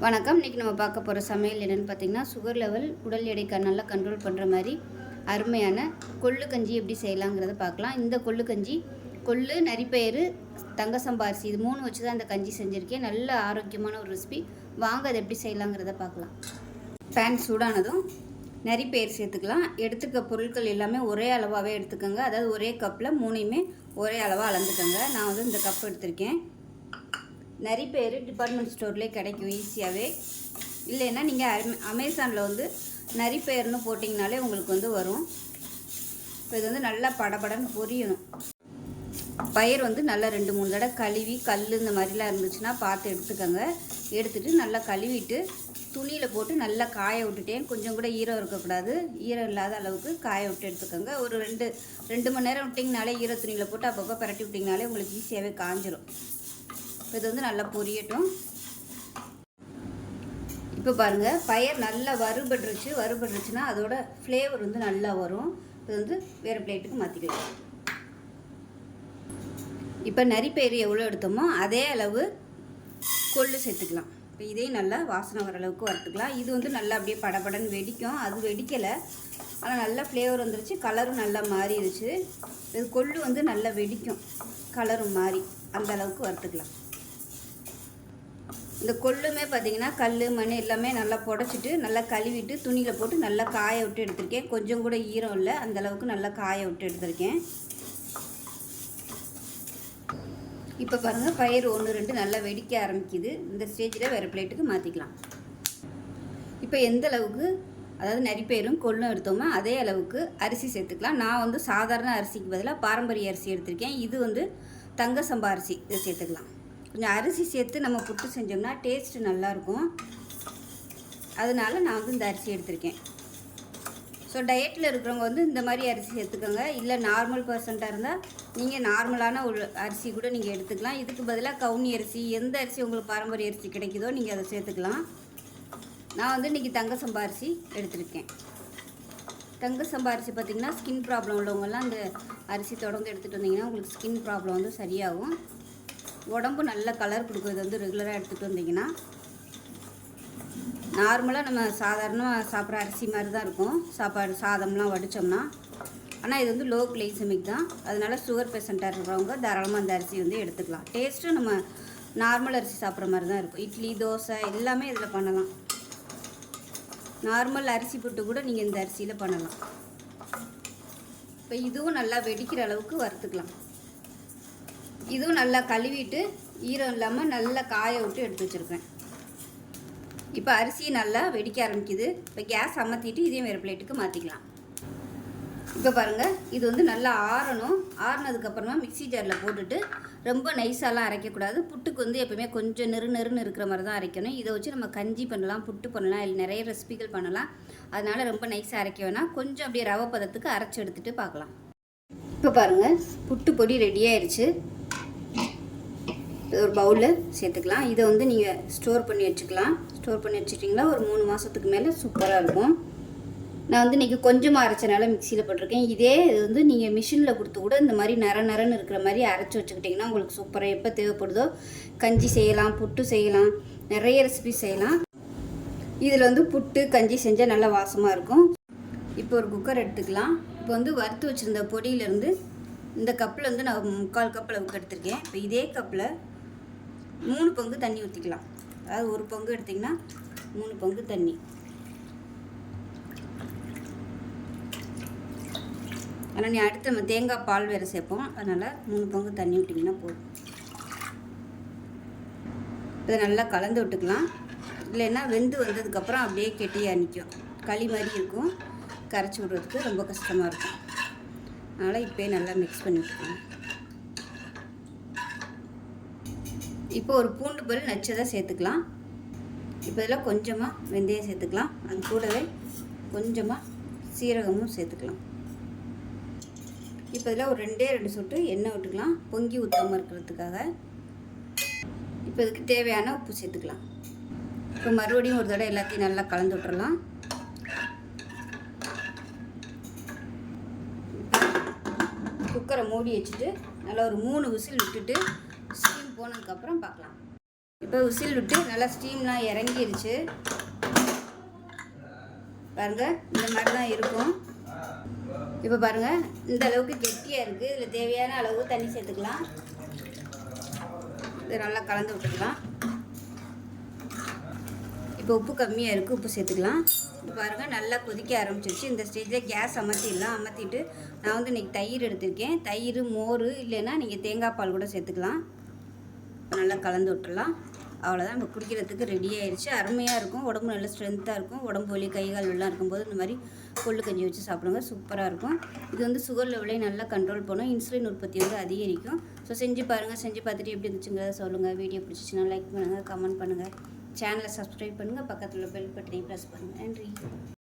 வணக்கம். இன்றைக்கி நம்ம பார்க்க போகிற சமையல் என்னென்னு பார்த்தீங்கன்னா சுகர் லெவல் உடல் எடை க- நல்லா கண்ட்ரோல் பண்ணுற மாதிரி அருமையான கொள்ளு கஞ்சி எப்படி செய்யலாங்கிறத பார்க்கலாம். இந்த கொள்ளு கஞ்சி கொள்ளு நரிப்பயிறு தங்க சம்பாரிசி இது மூணு வச்சு தான் இந்த கஞ்சி செஞ்சுருக்கேன். நல்ல ஆரோக்கியமான ஒரு ரெசிபி வாங்க அதை எப்படி செய்யலாங்கிறத பார்க்கலாம். பேன் சூடானதும் நரிப்பயிர் சேர்த்துக்கலாம். எடுத்துக்க பொருட்கள் எல்லாமே ஒரே அளவாகவே எடுத்துக்கோங்க. அதாவது ஒரே கப்பில் மூணையுமே ஒரே அளவாக அளந்துக்கோங்க. நான் வந்து இந்த கப் எடுத்திருக்கேன். நிறைய பேர் டிபார்ட்மெண்ட் ஸ்டோர்லேயே கிடைக்கும் ஈஸியாகவே இல்லைன்னா நீங்கள் அமே அமேசானில் வந்து நரிப்பெயர்னு போட்டிங்கனாலே உங்களுக்கு வந்து வரும். இப்போ இது வந்து நல்லா படபடன்னு பொரியணும். பயிர் வந்து நல்லா ரெண்டு மூணு தடவை கழுவி கல் இந்த மாதிரிலாம் இருந்துச்சுன்னா பார்த்து எடுத்துக்கோங்க. எடுத்துகிட்டு நல்லா கழுவிட்டு துணியில் போட்டு நல்லா காய விட்டுட்டேன் கொஞ்சம் கூட ஈரம் இருக்கக்கூடாது. ஈரம் இல்லாத அளவுக்கு காய விட்டு எடுத்துக்கோங்க. ஒரு ரெண்டு ரெண்டு மணி நேரம் விட்டிங்கனாலே ஈர துணியில் போட்டு அப்பப்போ பரட்டி விட்டிங்கனாலே உங்களுக்கு ஈஸியாகவே காஞ்சிரும். இது வந்து நல்லா பொரியட்டும். இப்போ பாருங்கள் பயிர் நல்லா வறுபட்டுருச்சு. வறுபட்டுருச்சுன்னா அதோட ஃப்ளேவர் வந்து நல்லா வரும். இது வந்து வேறு பிளேட்டுக்கு மாற்றிக்கலாம் இப்போ நரிப்பயிறு எவ்வளோ எடுத்தோமோ அதே அளவு கொள்ளு சேர்த்துக்கலாம். இப்போ இதையும் நல்லா வாசனை வர அளவுக்கு வறுத்துக்கலாம். இது வந்து நல்லா அப்படியே படபடன்னு வெடிக்கும். அது வெடிக்கலை. ஆனால் நல்லா ஃப்ளேவர் வந்துருச்சு. கலரும் நல்லா மாறிடுச்சு. இது கொள்ளு வந்து நல்லா வெடிக்கும். கலரும் மாறி அந்த அளவுக்கு வறுத்துக்கலாம். இந்த கொள்ளுமே பார்த்தீங்கன்னா கல் மண் எல்லாமே நல்லா புடச்சிட்டு நல்லா கழுவிட்டு துணியில் போட்டு நல்லா காய விட்டு எடுத்திருக்கேன். கொஞ்சம் கூட ஈரம் இல்லை. அந்த அளவுக்கு நல்லா காய விட்டு எடுத்திருக்கேன். இப்போ பாருங்கள் பயிர் ஒன்று ரெண்டு நல்லா வெடிக்க ஆரம்பிக்குது. இந்த ஸ்டேஜில் வேறு பிளேட்டுக்கு மாற்றிக்கலாம் இப்போ எந்த அளவுக்கு அதாவது நரிப்பயிரும் கொள்ளும் எடுத்தோமோ அதே அளவுக்கு அரிசி சேர்த்துக்கலாம். நான் வந்து சாதாரண அரிசிக்கு பதிலாக பாரம்பரிய அரிசி எடுத்திருக்கேன். இது வந்து தங்க சம்பா அரிசி இதை சேர்த்துக்கலாம். கொஞ்சம் அரிசி சேர்த்து நம்ம புட்டு செஞ்சோம்னா டேஸ்ட்டு நல்லாயிருக்கும். அதனால நான் வந்து இந்த அரிசி எடுத்திருக்கேன். ஸோ டயட்டில் இருக்கிறவங்க வந்து இந்த மாதிரி அரிசி சேர்த்துக்கோங்க. இல்லை நார்மல் பர்சண்ட்டாக இருந்தால் நீங்கள் நார்மலான ஒரு அரிசி கூட நீங்கள் எடுத்துக்கலாம். இதுக்கு பதிலாக கவுனி அரிசி எந்த அரிசி உங்களுக்கு பாரம்பரிய அரிசி கிடைக்குதோ நீங்கள் அதை சேர்த்துக்கலாம். நான் வந்து இன்றைக்கி தங்க சம்பா அரிசி எடுத்திருக்கேன். தங்க சம்பா அரிசி பார்த்திங்கன்னா ஸ்கின் ப்ராப்ளம் உள்ளவங்கெல்லாம் அந்த அரிசி தொடர்ந்து எடுத்துகிட்டு வந்தீங்கன்னா உங்களுக்கு ஸ்கின் ப்ராப்ளம் வந்து சரியாகும். உடம்பு நல்ல கலர் கொடுக்குறது வந்து ரெகுலராக எடுத்துகிட்டு வந்தீங்கன்னா நார்மலாக நம்ம சாதாரணமாக சாப்பிட்ற அரிசி மாதிரி தான் இருக்கும். சாப்பாடு சாதம்லாம் வடித்தோம்னா ஆனால் இது வந்து லோ கிளைசமிக் தான். அதனால் சுகர் பேஷண்ட்டாக இருக்கிறவங்க தாராளமாக அந்த அரிசி வந்து எடுத்துக்கலாம். டேஸ்ட்டும் நம்ம நார்மல் அரிசி சாப்பிட்ற மாதிரி தான் இருக்கும். இட்லி தோசை எல்லாமே இதில் பண்ணலாம். நார்மல் அரிசி புட்டு கூட நீங்கள் இந்த அரிசியில் பண்ணலாம். இப்போ இதுவும் நல்லா வெடிக்கிற அளவுக்கு வறுத்துக்கலாம். இதுவும் நல்லா கழுவிட்டு ஈரம் இல்லாமல் நல்லா காய விட்டு எடுத்து வச்சுருக்கேன். இப்போ அரிசி நல்லா வெடிக்க ஆரம்பிக்குது. இப்போ கேஸ் அமர்த்திட்டு இதையும் வேறு பிளேட்டுக்கு மாற்றிக்கலாம் இப்போ பாருங்கள் இது வந்து நல்லா ஆறணும். ஆறினதுக்கப்புறமா மிக்ஸி ஜாரில் போட்டுட்டு ரொம்ப நைஸாலாம் அரைக்கக்கூடாது புட்டுக்கு வந்து எப்பவுமே கொஞ்சம் நெரு நெருன்னு இருக்கிற மாதிரி தான் அரைக்கணும். இதை வச்சு நம்ம கஞ்சி பண்ணலாம் புட்டு பண்ணலாம் இல்லை நிறைய ரெசிபிகள் பண்ணலாம். அதனால் ரொம்ப நைஸாக அரைக்க வேணாம். கொஞ்சம் அப்படியே ரவை பதத்துக்கு அரைச்சி எடுத்துகிட்டு பார்க்கலாம். இப்போ பாருங்கள் புட்டு பொடி ரெடி ஆயிடுச்சு ஒரு பவுலில் சேர்த்துக்கலாம். இதை வந்து நீங்கள் ஸ்டோர் பண்ணி வச்சுக்கலாம். ஸ்டோர் பண்ணி வச்சுட்டிங்களா ஒரு மூணு மாதத்துக்கு மேலே சூப்பராக இருக்கும். நான் வந்து இன்றைக்கி கொஞ்சமாக அரைச்சனால மிக்சியில் போட்டிருக்கேன். இதே இது வந்து நீங்கள் மிஷினில் கொடுத்து கூட இந்த மாதிரி நர நரன்னு இருக்கிற மாதிரி அரைச்சி வச்சுக்கிட்டிங்கன்னா உங்களுக்கு சூப்பராக எப்போ தேவைப்படுதோ கஞ்சி செய்யலாம் புட்டு செய்யலாம் நிறைய ரெசிபி செய்யலாம். இதில் வந்து புட்டு கஞ்சி செஞ்சால் நல்லா வாசமாக இருக்கும். இப்போ ஒரு குக்கர் எடுத்துக்கலாம். இப்போ வந்து வறுத்து வச்சுருந்த பொடியிலேருந்து இந்த கப்பில் வந்து நான் முக்கால் கப் அளவுக்கு எடுத்திருக்கேன். இப்போ இதே கப்பில் மூணு பங்கு தண்ணி ஊற்றிக்கலாம் அதாவது ஒரு பங்கு எடுத்திங்கன்னா மூணு பங்கு தண்ணி. ஆனால் நீ அடுத்து நம்ம தேங்காய் பால் வேறு சேர்ப்போம். அதனால் மூணு பங்கு தண்ணி விட்டிங்கன்னா போதும். இதை நல்லா கலந்து விட்டுக்கலாம். இல்லைன்னா வெந்து வந்ததுக்கப்புறம் அப்படியே கெட்டியாக நிற்கும் களி மாதிரி இருக்கும். கரைச்சி விடுறதுக்கு ரொம்ப கஷ்டமாக இருக்கும். அதனால் இப்போயே நல்லா மிக்ஸ் பண்ணி விட்டுக்கலாம். இப்போ ஒரு பூண்டு பல் நச்சதாக சேர்த்துக்கலாம். இப்போ இதில் கொஞ்சமாக வெந்தயம் சேர்த்துக்கலாம். அது கூடவே கொஞ்சமாக சீரகமும் சேர்த்துக்கலாம். இப்போ இதில் ஒரு ரெண்டே ரெண்டு சொட்டு எண்ணெய் விட்டுக்கலாம். பொங்கி ஊற்றாமல் இருக்கிறதுக்காக. இப்போ இதுக்கு தேவையான உப்பு சேர்த்துக்கலாம். இப்போ மறுபடியும் ஒரு தடவை எல்லாத்தையும் நல்லா கலந்து விட்டுறலாம். குக்கரை மூடி வச்சுட்டு நல்லா ஒரு மூணு விசில் விட்டுட்டு போனதுக்கப்புறம் பார்க்கலாம். இப்போ உசில் விட்டு நல்லா ஸ்டீம்லாம் இறங்கிருச்சு. பாருங்க இந்த மாதிரி தான் இருக்கும். இப்போ பாருங்க இந்த அளவுக்கு கெட்டியாக இருக்குது இதில் தேவையான அளவு தண்ணி சேர்த்துக்கலாம். இதை நல்லா கலந்து விட்டுக்கலாம். இப்போ உப்பு கம்மியாக இருக்குது உப்பு சேர்த்துக்கலாம். இப்போ பாருங்கள் நல்லா கொதிக்க ஆரம்பிச்சிருச்சு. இந்த ஸ்டேஜில் கேஸ் அமர்த்திடலாம். அமர்த்திட்டு நான் வந்து இன்றைக்கி தயிர் எடுத்திருக்கேன். தயிர் மோர் இல்லைன்னா நீங்கள் தேங்காய் பால் கூட சேர்த்துக்கலாம். நல்லா கலந்து விட்டுலாம் அவ்வளோதான் நம்ம குடிக்கிறதுக்கு ரெடி ஆயிடுச்சு அருமையாக இருக்கும். உடம்பு நல்ல ஸ்ட்ரென்த்தாக இருக்கும். உடம்பு வலி கை கால் எல்லாம் இருக்கும்போது இந்த மாதிரி கொள்ளு கஞ்சி வச்சு சாப்பிடுங்க. சூப்பராக இருக்கும். இது வந்து சுகர் லெவலை நல்லா கண்ட்ரோல் பண்ணும். இன்சுலின் உற்பத்தி வந்து அதிகரிக்கும். ஸோ செஞ்சு பாருங்கள் செஞ்சு பார்த்துட்டு எப்படி இருந்துச்சுங்கிறத சொல்லுங்கள் வீடியோ பிடிச்சிச்சின்னா லைக் பண்ணுங்கள் கமெண்ட் பண்ணுங்கள் சேனலை சப்ஸ்கிரைப் பண்ணுங்கள் பக்கத்தில் பெல் பட்டனையும் ப்ரெஸ் பண்ணுங்கள் நன்றி.